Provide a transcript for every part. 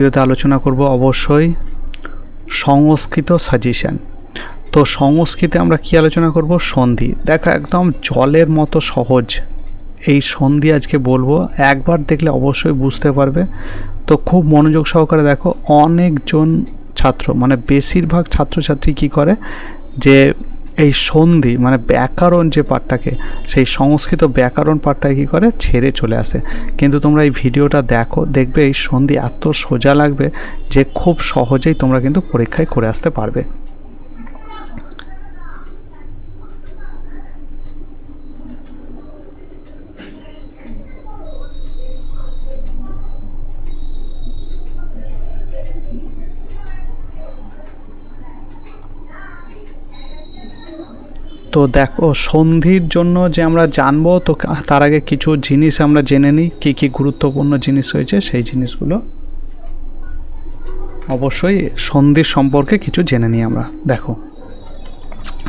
ভিডিওতে আলোচনা করব অবশ্যই সংস্কৃত সাজেশন তো সংস্কৃতে আমরা কি আলোচনা করব? সন্ধি। দেখো, একদম জলের মতো সহজ এই সন্ধি আজকে বলব। একবার দেখলে অবশ্যই বুঝতে পারবে। তো খুব মনোযোগ সহকারে দেখো, অনেকজন ছাত্র মানে বেশিরভাগ ছাত্রছাত্রী কি করে? যে এই সন্ধি মানে ব্যাকরণ যে পাঠটাকে, সেই সংস্কৃত ব্যাকরণ পাঠটাকে কী করে? ছেড়ে চলে আসে। কিন্তু তোমরা এই ভিডিওটা দেখো, দেখবে এই সন্ধি এত সোজা লাগবে যে খুব সহজেই তোমরা কিন্তু পরীক্ষায় করে আসতে পারবে। তো দেখো, সন্ধির জন্য যে আমরা জানব, তো তার আগে কিছু জিনিস আমরা জেনে নিই, কী কী গুরুত্বপূর্ণ জিনিস হয়েছে, সেই জিনিসগুলো অবশ্যই সন্ধির সম্পর্কে কিছু জেনে নিই আমরা। দেখো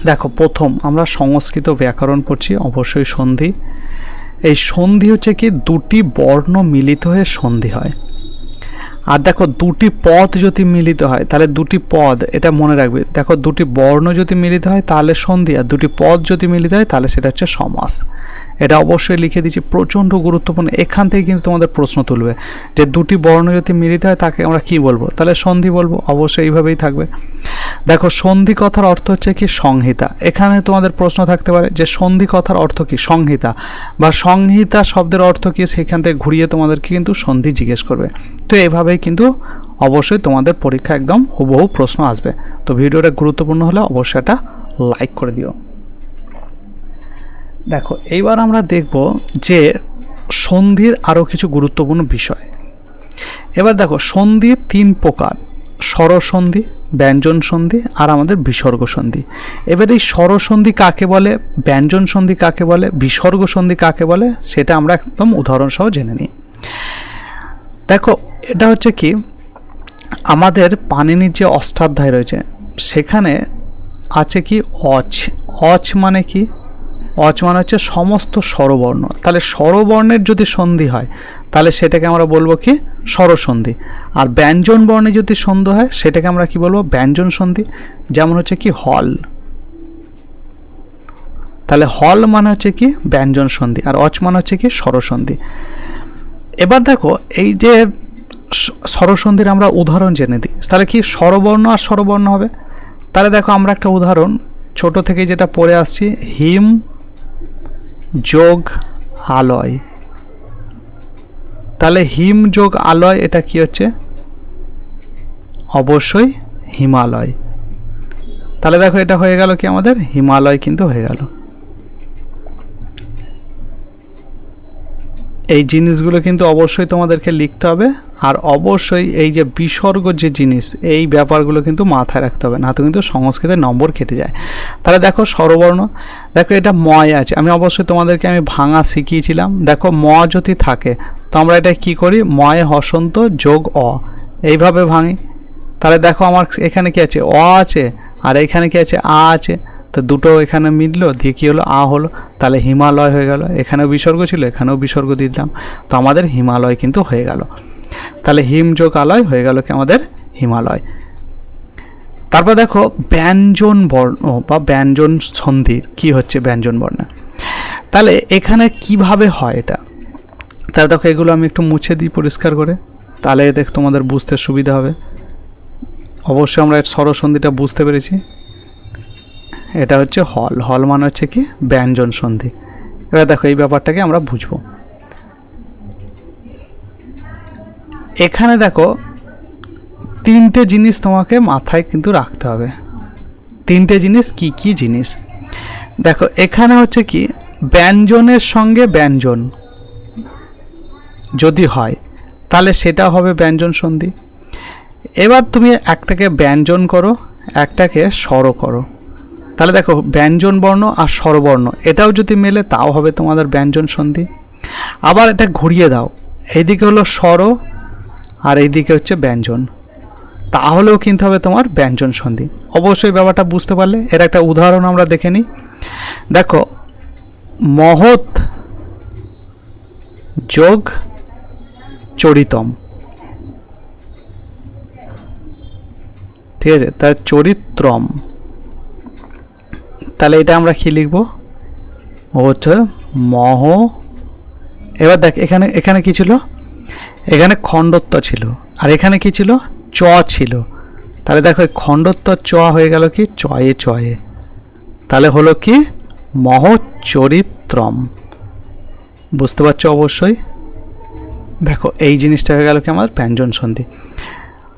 দেখো, প্রথম আমরা সংস্কৃত ব্যাকরণ পড়ছি, অবশ্যই সন্ধি। এই সন্ধি হচ্ছে কি, দুটি বর্ণ মিলিত হয়ে সন্ধি হয়। আর দেখো দুটি পদ যদি মিলিত হয়, তাহলে দুটি পদ, এটা মনে রাখবে, দেখো দুটি বর্ণ যদি মিলিত হয়, তাহলে সন্ধি, আর দুটি পদ যদি মিলিত হয়, তাহলে সেটা হচ্ছে সমাস। এটা অবশ্যই লিখে দিচ্ছি, প্রচণ্ড গুরুত্বপূর্ণ। এখান থেকে কিন্তু তোমাদের প্রশ্ন তুলবে যে দুটি বর্ণ যদি মিলিত হয়, তাকে আমরা কি বলব? তাহলে সন্ধি বলব, অবশ্যই এইভাবেই থাকবে। দেখো, সন্ধি কথার অর্থ হচ্ছে কি? সংহিতা। এখানে তোমাদের প্রশ্ন থাকতে পারে যে সন্ধি কথার অর্থ কি? সংহিতা। বা সংহিতা শব্দের অর্থ কি? সেখান থেকে ঘুরিয়ে তোমাদেরকে কিন্তু সন্ধি জিজ্ঞেস করবে। তো এভাবেই কিন্তু অবশ্যই তোমাদের পরীক্ষা একদম হুবহু প্রশ্ন আসবে। তো ভিডিওটা গুরুত্বপূর্ণ হলে অবশ্যই এটা লাইক করে দিও। দেখো, এইবার আমরা দেখব যে সন্ধির আরও কিছু গুরুত্বপূর্ণ বিষয়। এবার দেখো, সন্ধির তিন প্রকার। স্বরসন্ধি, ব্যঞ্জন সন্ধি আর আমাদের বিসর্গ সন্ধি। এবার এই স্বরসন্ধি কাকে বলে, ব্যঞ্জন সন্ধি কাকে বলে, বিসর্গ সন্ধি কাকে বলে, সেটা আমরা একদম উদাহরণসহ জেনে নিই। দেখো, এটা হচ্ছে কি, আমাদের পানিনির যে অষ্টাধ্যায় রয়েছে, সেখানে আছে কি অচ অচ মানে কি? অচ মানে হচ্ছে সমস্ত স্বরবর্ণ। তাহলে স্বরবর্ণের যদি সন্ধি হয়, তাহলে সেটাকে আমরা বলব কি? স্বরসন্ধি। আর ব্যঞ্জন বর্ণে যদি সন্ধি হয়, সেটাকে আমরা কি বলব? ব্যঞ্জন সন্ধি। যেমন হচ্ছে কি, হল। তাহলে হল মানে হচ্ছে কি? ব্যঞ্জন সন্ধি। আর অচ মানে হচ্ছে কি? স্বরসন্ধি। এবার দেখো, এই যে স্বরসন্ধির আমরা উদাহরণ জেনে দিই। তাহলে কি স্বরবর্ণ আর স্বরবর্ণ হবে? তাহলে দেখো, আমরা একটা উদাহরণ ছোট থেকে যেটা পড়ে আসছি, হিম যোগ আলয়। তাহলে হিম যোগ আলয়, এটা কি হচ্ছে? অবশ্যই হিমালয়। তাহলে দেখো এটা হয়ে গেল কি আমাদের? হিমালয় কিন্তু হয়ে গেল। এই জিনিসগুলো কিন্তু অবশ্যই তোমাদেরকে লিখতে হবে। আর অবশ্যই এই যে বিসর্গ যে জিনিস, এই ব্যাপারগুলো কিন্তু মাথায় রাখতে হবে না তো কিন্তু সংস্কৃতের নম্বর কেটে যায়। তাহলে দেখো স্বরবর্ণ, দেখো এটা ময় আছে। আমি অবশ্যই তোমাদেরকে আমি ভাঙা শিখিয়েছিলাম। দেখো ম যদি থাকে, তো আমরা এটা কি করি? ময়, হসন্ত, যোগ, অ। এইভাবে ভাঙি। তাহলে দেখো আমার এখানে কি আছে? অ আছে, আর এখানে কি আছে? আ আছে। তো দুটো এখানে মিললো দিয়ে কী হলো আ হলো, তাহলে হিমালয় হয়ে গেল। এখানেও বিসর্গ ছিল, এখানেও বিসর্গ দিলাম তো আমাদের হিমালয় কিন্তু হয়ে গেল। তাহলে হিম যোগ আলয় হয়ে গেল কি আমাদের হিমালয়। তারপর দেখো, ব্যঞ্জন বর্ণ বা ব্যঞ্জন সন্ধির কি হচ্ছে ব্যঞ্জন বর্ণ? তাহলে এখানে কীভাবে হয় এটা? তাহলে দেখো, এগুলো আমি একটু মুছে দিই পরিষ্কার করে। তাহলে দেখ, তোমাদের বুঝতে সুবিধা হবে। অবশ্যই আমরা স্বরসন্ধিটা বুঝতে পেরেছি। এটা হচ্ছে হল। হল মানে হচ্ছে কি? ব্যঞ্জন সন্ধি। এবার দেখো এই ব্যাপারটাকে আমরা বুঝব। এখানে দেখো তিনটে জিনিস তোমাকে মাথায় কিন্তু রাখতে হবে। তিনটে জিনিস কি কি জিনিস? দেখো এখানে হচ্ছে কি? ব্যঞ্জনের সঙ্গে ব্যঞ্জন যদি হয়, তাহলে সেটা হবে ব্যঞ্জন সন্ধি। এবার তুমি একটাকে ব্যঞ্জন করো, একটাকে স্বর করো। তাহলে দেখো, ব্যঞ্জন বর্ণ আর স্বরবর্ণ, এটাও যদি মেলে তাও হবে তোমাদের ব্যঞ্জন সন্ধি। আবার এটা ঘুরিয়ে দাও, এইদিকে হলো স্বর আর এইদিকে হচ্ছে ব্যঞ্জন। তাহলেও কিন্তু হবে তোমার ব্যঞ্জন সন্ধি। অবশ্যই ব্যাপারটা বুঝতে পারলে, এর একটা উদাহরণ আমরা দেখে নিই। দেখো, মহৎ যোগ চরিতম। ঠিক আছে তার চরিত্রম। তাহলে এটা আমরা কি লিখব? হচ্ছে মহ। এবার দেখ, এখানে এখানে কি ছিল? এখানে খণ্ডত্ব ছিল। আর এখানে কি ছিল? চ ছিল। তাহলে দেখো খণ্ডত্ব চ হয়ে গেল কি? চয়ে চয়ে। তাহলে হলো কি? মহচরিত্রম বুঝতে পারছ অবশ্যই? দেখো, এই জিনিসটা হয়ে গেল কি আমাদের? ব্যঞ্জন সন্ধি।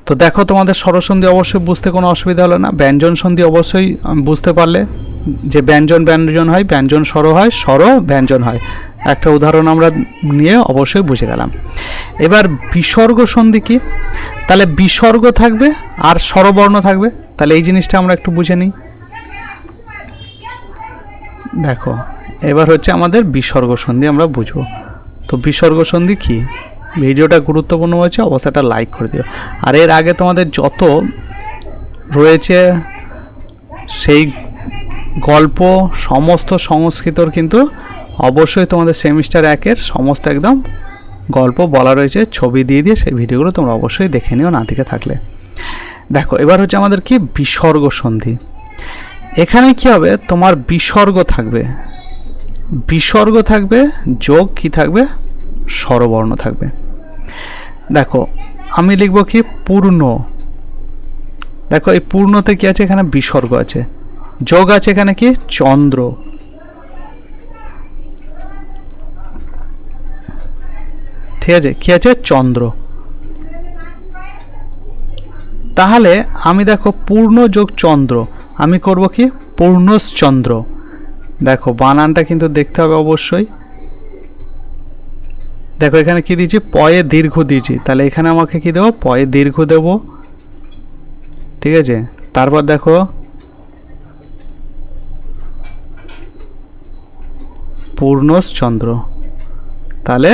তো দেখো, তোমাদের স্বরসন্ধি অবশ্যই বুঝতে কোনো অসুবিধা হলো না। ব্যঞ্জন সন্ধি অবশ্যই বুঝতে পারলে। যে ব্যঞ্জন ব্যঞ্জন হয়, ব্যঞ্জন স্বর হয় স্বর ব্যঞ্জন হয়। একটা উদাহরণ আমরা নিয়ে অবশ্যই বুঝে গেলাম। এবার বিসর্গ সন্ধি কি? তাহলে বিসর্গ থাকবে আর স্বরবর্ণ থাকবে। তাহলে এই জিনিসটা আমরা একটু বুঝে নিই। দেখো, এবার হচ্ছে আমাদের বিসর্গ সন্ধি আমরা বুঝব। তো বিসর্গ সন্ধি কি? ভিডিওটা গুরুত্বপূর্ণ হচ্ছে অবস্থাটা লাইক করে দিও। আর এর আগে তোমাদের যত রয়েছে, সেই গল্প, সমস্ত সংস্কৃতর কিন্তু অবশ্যই তোমাদের সেমিস্টার একের সমস্ত একদম গল্প বলা রয়েছে, ছবি দিয়ে দিয়ে সেই ভিডিওগুলো তোমরা অবশ্যই দেখে নিও না দিকে থাকলে। দেখো, এবার হচ্ছে আমাদের কি? বিসর্গ সন্ধি। এখানে কি হবে? তোমার বিসর্গ থাকবে। বিসর্গ থাকবে, যোগ কি থাকবে? স্বরবর্ণ থাকবে। দেখো, আমি লিখব কি? পূর্ণ। দেখো, এই পূর্ণতে কি আছে? এখানে বিসর্গ আছে। যোগ আছে এখানে কি? চন্দ্র। ঠিক আছে, কি আছে? চন্দ্র। তাহলে আমি দেখো পূর্ণ যোগ চন্দ্র। আমি করব কি? পূর্ণশ্চন্দ্র দেখো, বানানটা কিন্তু দেখতে হবে অবশ্যই। দেখো, এখানে কি দিয়েছি? পয়ে দীর্ঘ দিয়েছি। তাহলে এখানে আমাকে কি দেবো? পয়ে দীর্ঘ দেব। ঠিক আছে? তারপর দেখো পূর্ণশ্চন্দ্র তাহলে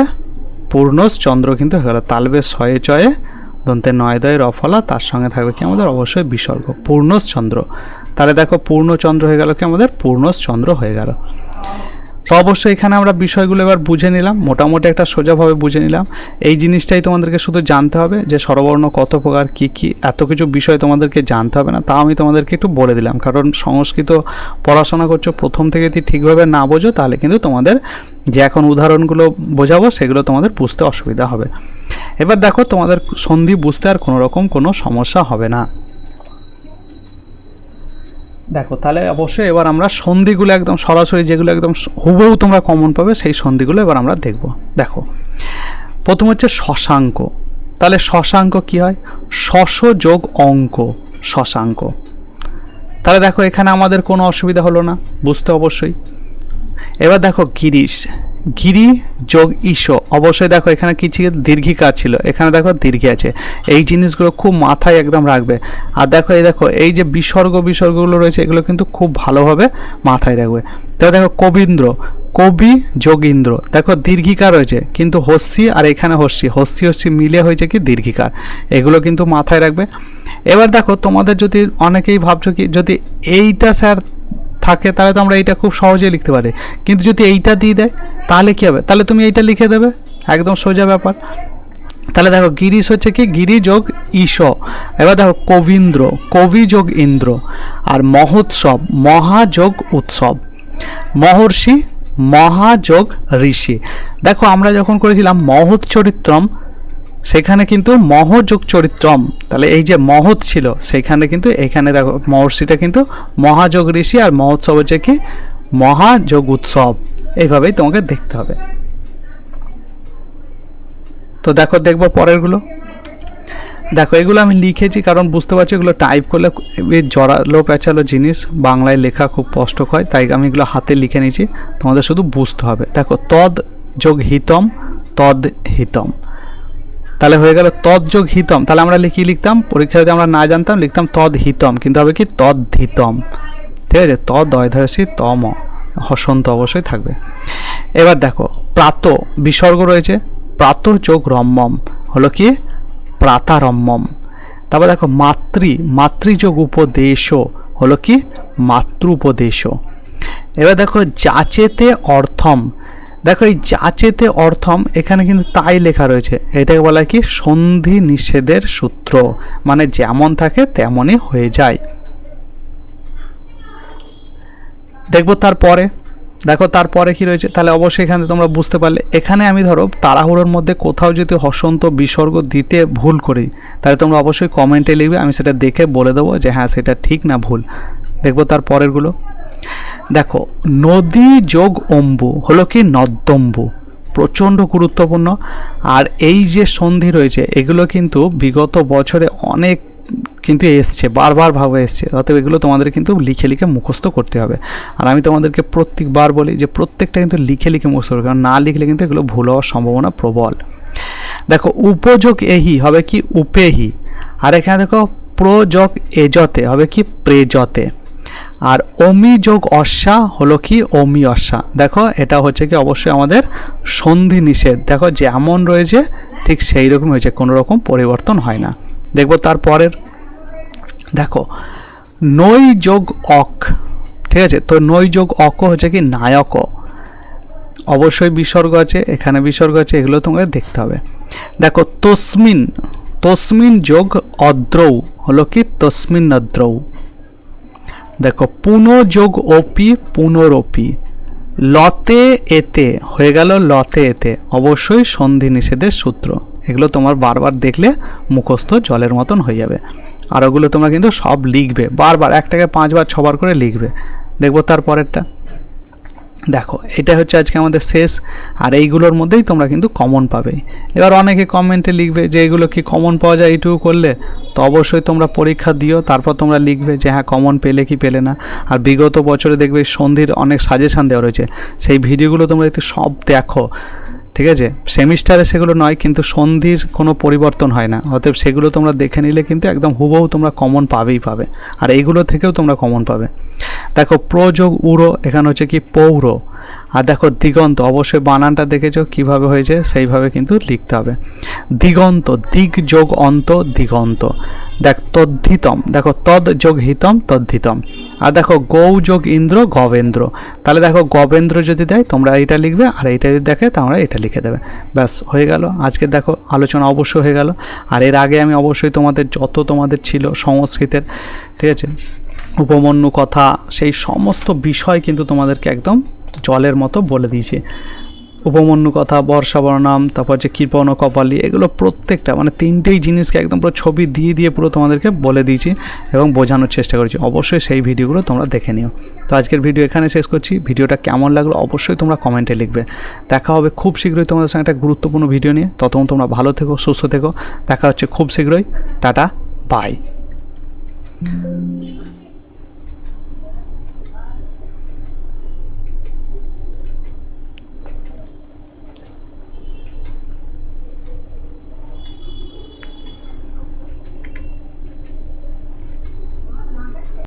পূর্ণশ্চন্দ্র কিন্তু হয়ে গেল। তালবে ছয়ে চয়ে, দন্তে নয় দয় রফলা তার সঙ্গে থাকবে কি আমাদের? অবশ্যই বিসর্গ। পূর্ণশ্চন্দ্র তাহলে দেখো পূর্ণচন্দ্র হয়ে গেল কি আমাদের? পূর্ণশ্চন্দ্র হয়ে গেল। তো অবশ্যই এখানে আমরা বিষয়গুলো এবার বুঝে নিলাম, মোটামুটি একটা সোজাভাবে বুঝে নিলাম। এই জিনিসটাই তোমাদেরকে শুধু জানতে হবে যে স্বরবর্ণ কত প্রকার, কী কী, এত কিছু বিষয় তোমাদেরকে জানতে হবে না তাও আমি তোমাদেরকে একটু বলে দিলাম। কারণ সংস্কৃত পড়াশোনা করছ, প্রথম থেকে যদি ঠিকভাবে না বোঝো, তাহলে কিন্তু তোমাদের যে এখন উদাহরণগুলো বোঝাবো, সেগুলো তোমাদের বুঝতে অসুবিধা হবে। এবার দেখো, তোমাদের সন্ধি বুঝতে আর কোনো রকম কোনো সমস্যা হবে না। দেখো, তাহলে অবশ্যই এবার আমরা সন্ধিগুলো একদম সরাসরি যেগুলো একদম হুবহু তোমরা কমন পাবে, সেই সন্ধিগুলো এবার আমরা দেখব। দেখো, প্রথম হচ্ছে শশাঙ্ক। তাহলে শশাঙ্ক কি হয়? শশ যোগ অঙ্ক, শশাঙ্ক। তাহলে দেখো, এখানে আমাদের কোনো অসুবিধা হলো না, বুঝতে অবশ্যই। এবার দেখো গিরিশ। গিরি, যোগ ঈশো অবশ্যই দেখো এখানে কি ছিল? দীর্ঘিকার ছিল। এখানে দেখো দীর্ঘি আছে। এই জিনিসগুলো খুব মাথায় একদম রাখবে। আর দেখো, এই দেখো, এই যে বিসর্গ, বিসর্গগুলো রয়েছে, এগুলো কিন্তু খুব ভালোভাবে মাথায় রাখবে। তো দেখো, কবীন্দ্র। কবি, যোগীন্দ্র। দেখো, দীর্ঘিকার রয়েছে, কিন্তু হস্যি আর এখানে হস্যি। হস্যি হস্যি মিলে হয়েছে কি? দীর্ঘিকার। এগুলো কিন্তু মাথায় রাখবে। এবার দেখো, তোমাদের যদি অনেকেই ভাবছ কি, যদি এইটা স্যার থাকে, তাহলে তো আমরা এইটা খুব সহজেই লিখতে পারি। কিন্তু যদি এইটা দিয়ে দেয়, তাহলে কী হবে? তাহলে তুমি এইটা লিখে দেবে। একদম সোজা ব্যাপার। তাহলে দেখো, গিরিশ হচ্ছে কি? গিরি যোগ ঈশ। এবার দেখো, কবীন্দ্র, কবি যোগ ইন্দ্র আর মহোৎসব মহাযোগ উৎসব। মহর্ষি মহাযোগ ঋষি। দেখো, আমরা যখন করেছিলাম মহৎ চরিত্রম সেখানে কিন্তু মহযোগ চরিত্রম তাহলে এই যে মহৎ ছিল, সেখানে কিন্তু এখানে দেখো, মহর্ষিটা কিন্তু মহাযোগ ঋষি আর মহোৎসব হচ্ছে কি? মহাযোগ উৎসব। এইভাবেই তোমাকে দেখতে হবে। তো দেখো, দেখব পরেরগুলো। দেখো, এগুলো আমি লিখেছি কারণ বুঝতে পারছি, এগুলো টাইপ করলে জড়ালো পেঁচালো জিনিস। বাংলায় লেখা খুব কষ্ট হয়, তাই আমি এগুলো হাতে লিখে নিয়েছি। তোমাদের শুধু বুঝতে হবে। দেখো, তদ যোগ হিতম, তদ হিতম। তাহলে হয়ে গেল তদ যোগ হিতম। তাহলে আমরা লিখি লিখতাম? পরীক্ষায় যদি আমরা না জানতাম, লিখতাম তদ হিতম। কিন্তু হবে কি? তদ হিতম ঠিক আছে? তদ দয়ধয়সী তম। হসন্ত অবশ্যই থাকবে। এবার দেখো, প্রাত বিসর্গ রয়েছে। প্রাত যোগ রম্মম হলো কি? প্রাতারম্মম তারপর দেখো, মাতৃ মাতৃযোগ উপদেশ। হলো কি? মাতৃ উপদেশ। এবার দেখো, যাচেতে অর্থম। দেখো এই যাচেতে অর্থম, এখানে কিন্তু তাই লেখা রয়েছে। এটাকে বলা কি? সন্ধি নিষেধের সূত্র। মানে যেমন থাকে তেমনই হয়ে যায়। দেখব তারপরে। দেখো তারপরে কি রয়েছে? তাহলে অবশ্যই এখানে তোমরা বুঝতে পারলে। এখানে আমি ধরো তাড়াহুড়োর মধ্যে কোথাও যদি হসন্ত বিসর্গ দিতে ভুল করি, তাহলে তোমরা অবশ্যই কমেন্টে লিখবে। আমি সেটা দেখে বলে দেবো যে হ্যাঁ সেটা ঠিক না ভুল। দেখব তার পরেরগুলো। দেখো, নদী যোগ অম্বু হলো কি নদ্যম্বু প্রচণ্ড গুরুত্বপূর্ণ। আর এই যে সন্ধি রয়েছে, এগুলো কিন্তু বিগত বছরে অনেক কিন্তু এসছে, বারবার ভাবে এসছে। অতএব এগুলো তোমাদের কিন্তু লিখে লিখে মুখস্থ করতে হবে। আর আমি তোমাদেরকে প্রত্যেকবার বলি যে প্রত্যেকটা কিন্তু লিখে লিখে মুখস্থ করবে কারণ না লিখলে কিন্তু এগুলো ভুল হওয়ার সম্ভাবনা প্রবল। দেখো, উপযোগ এহি হবে কি উপেহি। আর এখানে দেখো, প্রযোগ এজতে হবে কি প্রেজতে। আর অমি যোগ অশ্বা হলো কি? অমি অশ্বা। দেখো, এটা হচ্ছে কি অবশ্যই আমাদের সন্ধি নিষেধ। দেখো, যেমন রয়েছে, ঠিক সেই রকম হয়েছে, কোনো রকম পরিবর্তন হয় না। দেখব তারপরের দেখো, নৈ যোগ অক, ঠিক আছে? তো নৈ যোগ অক হচ্ছে কি? নায়ক। অবশ্যই বিসর্গ আছে, এখানে বিসর্গ আছে, এগুলো তোমাকে দেখতে হবে। দেখো, তসমিন তসমিন যোগ অদ্রৌ, হলো কি? তসমিন অদ্রৌ। দেখো পুনঃযোগ ওপি পুনরপি। লতে এতে, হয়ে গেল লতে এতে। অবশ্যই সন্ধি নিষেধের সূত্র। এগুলো তোমার বারবার দেখলে মুখস্থ জলের মতন হয়ে যাবে। আর ওগুলো তোমরা কিন্তু সব লিখবে, বারবার একটাকে পাঁচবার, ছবার করে লিখবে। দেখব তারপরেরটা। দেখো এটা হচ্ছে আজকে আমাদের শেষ, আর এইগুলোর মধ্যেই তোমরা কিন্তু কমন পাবে। এবার অনেকে কমেন্টে লিখবে যে, এগুলো কি কমন পাওয়া যায় এইটুকু করলে? তো অবশ্যই তোমরা পরীক্ষা দিও, তারপর তোমরা লিখবে যে হ্যাঁ কমন পেলে কি পেলে না? আর বিগত বছরে দেখবে সন্ধির অনেক সাজেশান দেওয়া রয়েছে। সেই ভিডিওগুলো তোমরা একটু সব দেখো, ঠিক আছে? সেমিস্টারে সেগুলো নয়, কিন্তু সন্ধির কোনো পরিবর্তন হয় না। অতএব সেগুলো তোমরা দেখে নিলে কিন্তু একদম হুবহু তোমরা কমন পাবেই পাবে। আর এইগুলো থেকেও তোমরা কমন পাবে। দেখো প্রযোগ, উড়ো, এখানে হচ্ছে কি পৌর। আর দেখো দিগন্ত, অবশ্যই বানানটা দেখেছ, কীভাবে হয়েছে সেইভাবে কিন্তু লিখতে হবে। দিগন্ত, দিগ যোগ অন্ত, দিগন্ত। দেখ, তদ্ধিতম, দেখো তদ যোগ হিতম, তদ্ধিতম। আর দেখো গৌ যোগ ইন্দ্র, গবেন্দ্র। তাহলে দেখো গবেন্দ্র যদি দেয়, তোমরা এটা লিখবে, আর এইটা যদি দেখে তোমরা এটা লিখে দেবে। ব্যাস, হয়ে গেল। আজকে দেখো আলোচনা অবশ্যই হয়ে গেল। আর এর আগে আমি অবশ্যই তোমাদের, যত তোমাদের ছিল সংস্কৃতের, ঠিক আছে? উপমন্যু কথা, সেই সমস্ত বিষয় কিন্তু তোমাদেরকে একদম জলের মতো বলে দিয়েছে। উপমন্যু কথা, বর্ষা বর্ণাম তারপর যে কৃপণ কপালি, এগুলো প্রত্যেকটা মানে তিনটেই জিনিসকে একদম পুরো ছবি দিয়ে দিয়ে পুরো তোমাদেরকে বলে দিয়েছি এবং বোঝানোর চেষ্টা করেছি। অবশ্যই সেই ভিডিওগুলো তোমরা দেখে নিও। তো আজকের ভিডিও এখানে শেষ করছি। ভিডিওটা কেমন লাগল অবশ্যই তোমরা কমেন্টে লিখবে। দেখা হবে খুব শীঘ্রই তোমাদের সঙ্গে একটা গুরুত্বপূর্ণ ভিডিও নিয়ে। ততক্ষণ তোমরা ভালো থেকো, সুস্থ থেকো। দেখা হচ্ছে খুব শীঘ্রই। Tata, bye.